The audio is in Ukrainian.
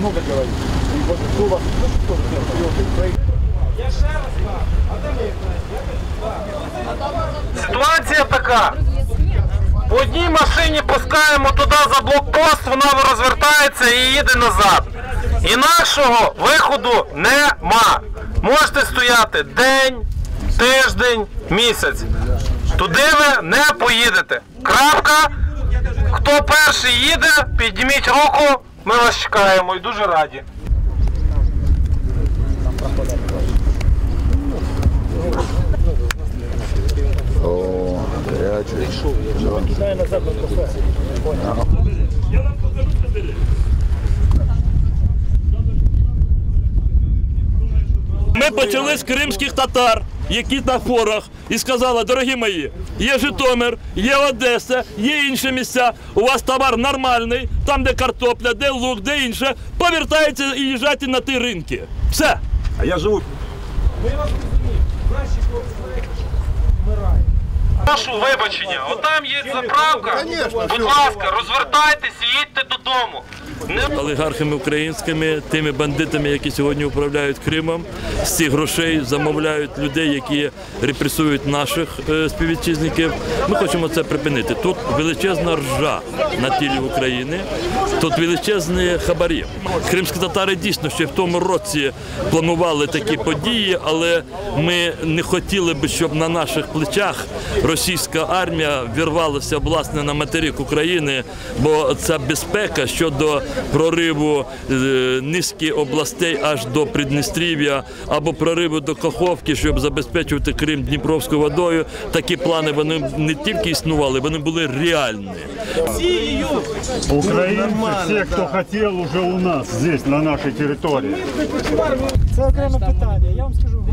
много говорит. И вот кто вас тоже делает? И вот проект Ситуація така. По одній машині пускаємо туди за блокпост, вона розвертається і їде назад. Інакшого виходу нема. Можете стояти день, тиждень, місяць. Туди ви не поїдете. Крапка. Хто перший їде, підніміть руку, ми вас чекаємо і дуже раді. О, гарячий. Ми почали з кримських татар, які на форах, і сказали, дорогі мої, є Житомир, є Одеса, є інші місця. У вас товар нормальний, там, де картопля, де лук, де інше. Повертається і їжджайте на ті ринки. Все. А я живу Прошу вибачення, отам є заправка. Будь ласка, розвертайтеся їдьте додому. Олігархами українськими, тими бандитами, які сьогодні управляють Кримом, з цих грошей замовляють людей, які репресують наших е, співвітчизників. Ми хочемо це припинити. Тут величезна ржа на тілі України, тут величезні хабарі. Кримські татари дійсно ще в тому році планували такі події, але ми не хотіли би, щоб на наших плечах російська армія вірвалася власне на материк України, бо ця безпека щодо прориву е, низки областей аж до Придністрів'я або прориву до Каховки, щоб забезпечувати Крим Дніпровською водою. Такі плани вони не тільки існували, вони були реальні. Украинцы, все, кто хотел, уже у нас здесь, на нашей территории. Це окреме питання. Я вам скажу, в